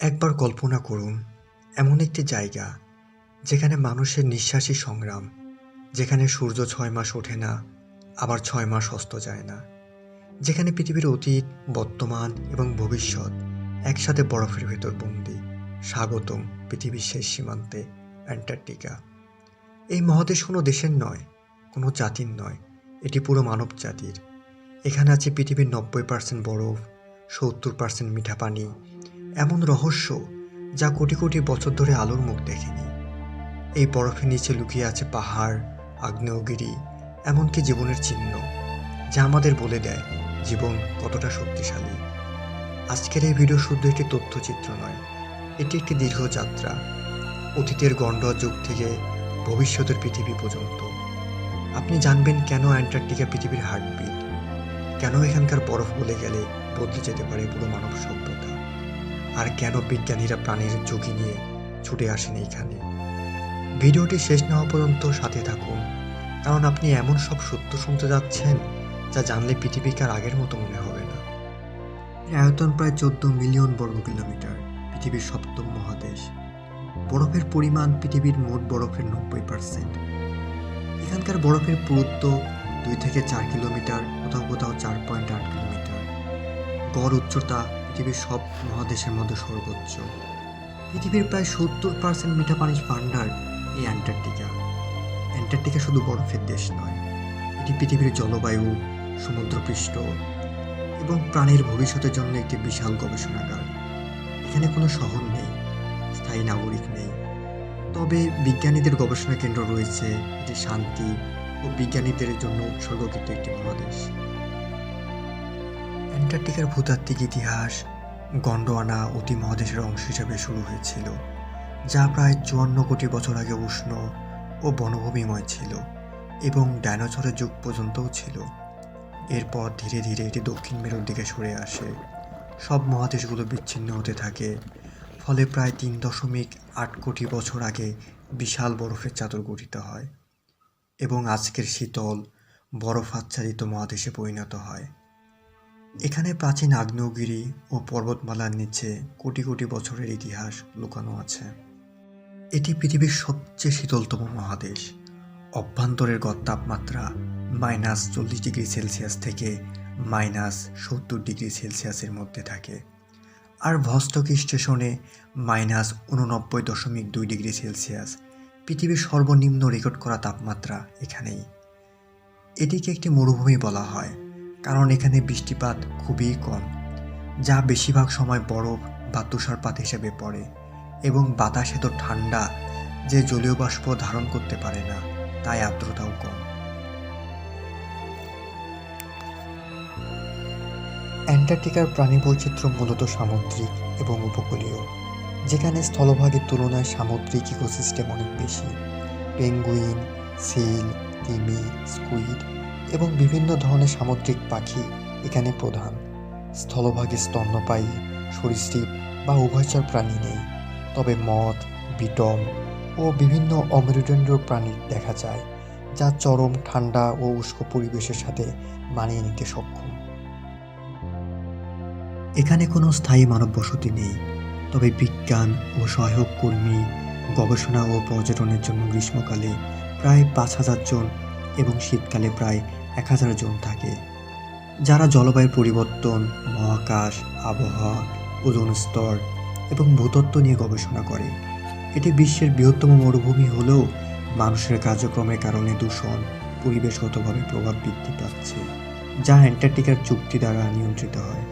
একবার কল্পনা করুন, এমন একটি জায়গা যেখানে মানুষের নিঃশ্বাসী সংগ্রাম, যেখানে সূর্য ছয় মাস ওঠে না, আবার ছয় মাস অস্ত যায় না, যেখানে পৃথিবীর অতীত, বর্তমান এবং ভবিষ্যৎ একসাথে বরফের ভেতর বন্দি, স্বাগতম পৃথিবীর শেষ সীমান্তে, অ্যান্টার্কটিকা। এই মহাদেশ কোনো দেশের নয়, কোনো জাতির নয়, এটি পুরো মানব জাতির। এখানে আছে পৃথিবীর নব্বই পার্সেন্ট বরফ, সত্তর পার্সেন্ট মিঠা পানি এমন রহস্য যা কোটি কোটি বছর ধরে আলোর মুখ দেখেনি। এই বরফের নিচে লুকিয়ে আছে পাহাড়, আগ্নেয়গিরি, এমনকি জীবনের চিহ্ন, যা আমাদের বলে দেয় জীবন কতটা শক্তিশালী। আজকের এই ভিডিও শুধু একটি তথ্যচিত্র নয়, এটি একটি দীর্ঘ যাত্রা, অতীতের গণ্ডা যুগ থেকে ভবিষ্যতের পৃথিবী পর্যন্ত। আপনি জানবেন কেন অ্যান্টার্কটিকা পৃথিবীর হার্টবিট, কেন এখানকার বরফ গলে গেলে বদলে যেতে পারে পুরো মানব সভ্যতা। আর কেন বিজ্ঞানীরা প্রাণীর ঝুঁকি নিয়ে ছুটে আসেন এইখানে? ভিডিওটি শেষ না হওয়া পর্যন্ত সাথে থাকুন। কারণ আপনি এমন সব সত্য শুনতে যাচ্ছেন যা জানলে পৃথিবীকে আর আগের মতো মনে হবে না। আয়তন প্রায় চোদ্দ মিলিয়ন বর্গ কিলোমিটার, পৃথিবীর সপ্তম মহাদেশ। বরফের পরিমাণ পৃথিবীর মোট বরফের নব্বই পার্সেন্ট এখানকার বরফের পুরুত্ব দুই থেকে চার কিলোমিটার, কোথাও কোথাও চার পয়েন্ট আট কিলোমিটার। গড় উচ্চতা পৃথিবীর সব মহাদেশের মধ্যে সর্বোচ্চ। পৃথিবীর প্রায় সত্তর পার্সেন্ট মিঠা পানির ভান্ডার এই অ্যান্টার্কটিকা। অ্যান্টার্কটিকা শুধু বরফের দেশ নয়, এটি পৃথিবীর জলবায়ু, সমুদ্রপৃষ্ঠ এবং প্রাণীর ভবিষ্যতের জন্য একটি বিশাল গবেষণাগার। এখানে কোনো শহর নেই, স্থায়ী নাগরিক নেই। তবে বিজ্ঞানীদের গবেষণা কেন্দ্র রয়েছে এটি শান্তি ও বিজ্ঞানীদের জন্য উৎসর্গকৃত একটি মহাদেশ। অ্যান্টার্কটিকার ভূতাত্ত্বিক ইতিহাস গন্ডোয়ানা অতি মহাদেশের অংশ হিসেবে শুরু হয়েছিল, যা প্রায় চুয়ান্ন কোটি বছর আগে উষ্ণ ও বনভূমিময় ছিল এবং ডাইনোসরের যুগ পর্যন্তও ছিল। এরপর ধীরে ধীরে এটি দক্ষিণ মেরুর দিকে সরে আসে। সব মহাদেশগুলো বিচ্ছিন্ন হতে থাকে, ফলে প্রায় তিন দশমিক আট কোটি বছর আগে বিশাল বরফের চাদর গঠিত হয় এবং আজকের শীতল, বরফ আচ্ছাদিত মহাদেশে পরিণত হয়। এখানে প্রাচীন আগ্নেয়গিরি ও পর্বতমালার নিচে কোটি কোটি বছরের ইতিহাস লুকানো আছে। এটি পৃথিবীর সবচেয়ে শীতলতম মহাদেশ। অভ্যন্তরের গড় তাপমাত্রা মাইনাস চল্লিশ ডিগ্রি সেলসিয়াস থেকে মাইনাস সত্তর ডিগ্রি সেলসিয়াসের মধ্যে থাকে। আর ভস্টক স্টেশনে মাইনাস উননব্বই দশমিক দুই ডিগ্রি সেলসিয়াস, পৃথিবীর সর্বনিম্ন রেকর্ড করা তাপমাত্রা এখানেই। এটিকে একটি মরুভূমি বলা হয়। কারণ এখানে বৃষ্টিপাত খুবই কম, যা বেশিরভাগ সময় বরফ বা তুষারপাত হিসেবে পড়ে এবং বাতাস এত ঠান্ডা যে জলীয় বাষ্প ধারণ করতে পারে না, তাই আর্দ্রতাও কম। অ্যান্টার্কটিকার প্রাণী বৈচিত্র্য মূলত সামুদ্রিক এবং উপকূলীয়, যেখানে স্থলভাগের তুলনায় সামুদ্রিক ইকোসিস্টেম অনেক বেশি। পেঙ্গুইন, সিল, তিমি, স্কুইড এবং বিভিন্ন ধরনের সামুদ্রিক পাখি এখানে প্রধান। স্থলভাগে স্তন্যপায়ী, সরীসৃপ বা উভয়চর প্রাণী নেই। তবে মদ, বিটম ও বিভিন্ন অমেরুদণ্ড প্রাণী দেখা যায়, যা চরম ঠান্ডা ও উষ্ণ পরিবেশের সাথে মানিয়ে নিতে সক্ষম। এখানে কোনো স্থায়ী মানব বসতি নেই, তবে বিজ্ঞান ও সহায়ক কর্মী, গবেষণা ও পর্যটনের জন্য গ্রীষ্মকালে প্রায় পাঁচ হাজার জন এবং শীতকালে প্রায় এক হাজার জন থাকে। যারা জলবায়ুর পরিবর্তন, মহাকাশ, আবহাওয়া, ওজন স্তর এবং ভূতত্ত্ব নিয়ে গবেষণা করে। এটি বিশ্বের বৃহত্তম মরুভূমি হলেও মানুষের কার্যক্রমের কারণে দূষণ, পরিবেশগতভাবে প্রভাব বৃদ্ধি পাচ্ছে, যা অ্যান্টার্কটিকার চুক্তি দ্বারা নিয়ন্ত্রিত হয়।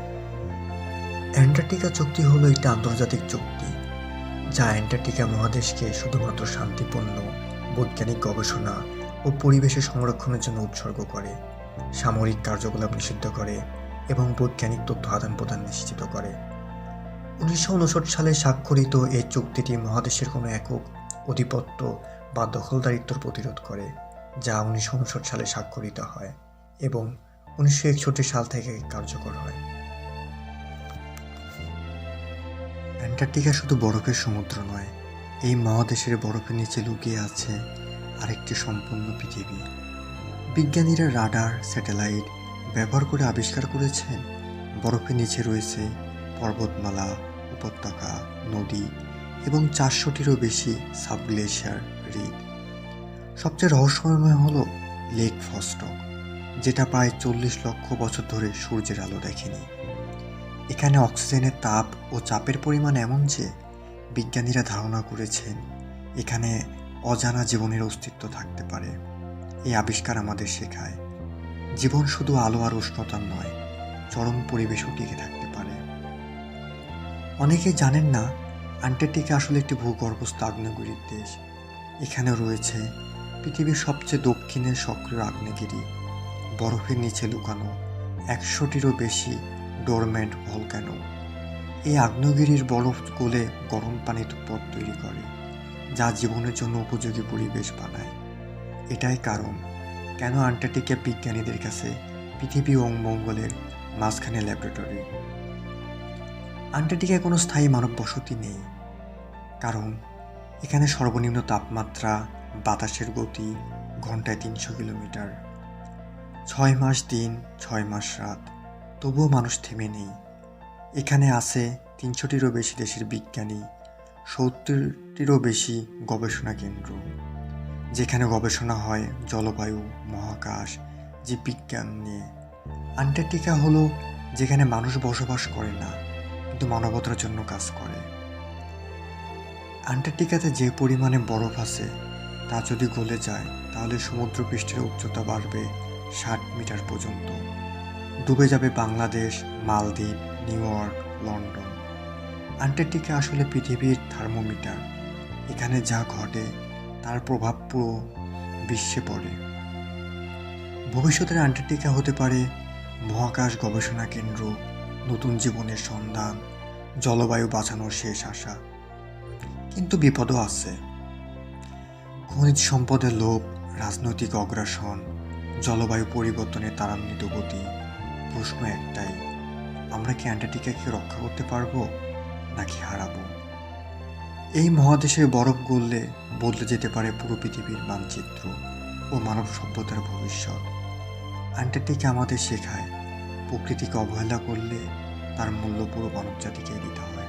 অ্যান্টার্কটিকা চুক্তি হলো একটি আন্তর্জাতিক চুক্তি, যা অ্যান্টার্কটিকা মহাদেশকে শুধুমাত্র শান্তিপূর্ণ বৈজ্ঞানিক গবেষণা ও পরিবেশের সংরক্ষণের জন্য উৎসর্গ করে, সামরিক কার্যকলাপ নিষিদ্ধ করে এবং বৈজ্ঞানিক তথ্য আদান প্রদান নিশ্চিত করে। উনিশশো উনষাট সালে স্বাক্ষরিত এই চুক্তিটি মহাদেশের কোনো একক, আধিপত্য বা দখলদারিত্বর প্রতিরোধ করে, যা উনিশশো উনষাট সালে স্বাক্ষরিত হয় এবং উনিশশো একষট্টি সাল থেকে কার্যকর হয়। অ্যান্টার্কটিকা শুধু বরফের সমুদ্র নয়, এই মহাদেশের বরফের নিচে লুকিয়ে আছে আরেকটি সম্পূর্ণ পৃথিবী। বিজ্ঞানীরা রাডার, স্যাটেলাইট ব্যবহার করে আবিষ্কার করেছেন। বরফের নিচে রয়েছে পর্বতমালা, উপত্যকা, নদী এবং চারশোটিরও বেশি সাবগ্লেশিয়ার হ্রদ সবচেয়ে রহস্যময় হল লেক ফস্টক, যেটা প্রায় চল্লিশ লক্ষ বছর ধরে সূর্যের আলো দেখেনি। এখানে অক্সিজেনের তাপ ও চাপের পরিমাণ এমন যে বিজ্ঞানীরা ধারণা করেছেন, এখানে অজানা জীবনের অস্তিত্ব থাকতে পারে। এই আবিষ্কার আমাদের শেখায়, জীবন শুধু আলো আর উষ্ণতার নয়, চরম পরিবেশও টিকে থাকতে পারে। অনেকে জানেন না, আন্টার্কটিকা আসলে একটি ভূগর্ভস্থ আগ্নেয়গিরির দেশ। এখানে রয়েছে পৃথিবীর সবচেয়ে দক্ষিণের সক্রিয় আগ্নেয়গিরি। বরফের নিচে লুকানো একশোটিরও বেশি ডোরম্যান্ট ভলক্যানো এই আগ্নেয়গিরির বরফ গলে গরম পানির পথ তৈরি করে। যা জীবনের জন্য উপযোগী পরিবেশ বানায়। এটাই কারণ। কেন আন্টার্কটিকা বিজ্ঞানীদের কাছে পৃথিবী ও মঙ্গলের মাঝখানে ল্যাবরেটরি? আন্টার্কটিকায় কোনো স্থায়ী মানব বসতি নেই। কারণ, এখানে সর্বনিম্ন তাপমাত্রা, বাতাসের গতি ঘন্টায় তিনশো কিলোমিটার। ছয় মাস দিন, ছয় মাস রাত। তবুও মানুষ থেমে নেই। এখানে আছে তিনশোটিরও বেশি দেশের বিজ্ঞানী সত্তরটিরও বেশি গবেষণা কেন্দ্র, যেখানে গবেষণা হয় জলবায়ু, মহাকাশ, জীববিজ্ঞান নিয়ে। আন্টার্কটিকা হলো যেখানে মানুষ বসবাস করে না, কিন্তু মানবতার জন্য কাজ করে। আন্টার্কটিকাতে যে পরিমাণে বরফ আছে, তা যদি গলে যায়, তাহলে সমুদ্র পৃষ্ঠের উচ্চতা বাড়বে ষাট মিটার পর্যন্ত। ডুবে যাবে Bangladesh, Maldives, New York, London. Antarctica আসলে পৃথিবীর থার্মোমিটার। এখানে যা ঘটে, তার প্রভাব পুরো বিশ্বে পড়ে। ভবিষ্যতের আন্টার্কটিকা হতে পারে মহাকাশ গবেষণা কেন্দ্র, নতুন জীবনের সন্ধান, জলবায়ু বাঁচানোর শেষ আশা। কিন্তু বিপদও আছে। খনিজ সম্পদের লোভ, রাজনৈতিক অগ্রাসন, জলবায়ু পরিবর্তনের তারান্বিত গতি, প্রশ্ন একটাই, আমরা কি অ্যান্টার্কটিকাকে রক্ষা করতে পারব? নাকি হারাবো। এই মহাদেশে বরফ গললে বদলে যেতে পারে পুরো পৃথিবীর মানচিত্র ও মানব সভ্যতার ভবিষ্যৎ। অ্যান্টার্কটিকা আমাদের শেখায়, প্রকৃতিকে অবহেলা করলে তার মূল্য পুরো মানব জাতিকে দিতে হয়।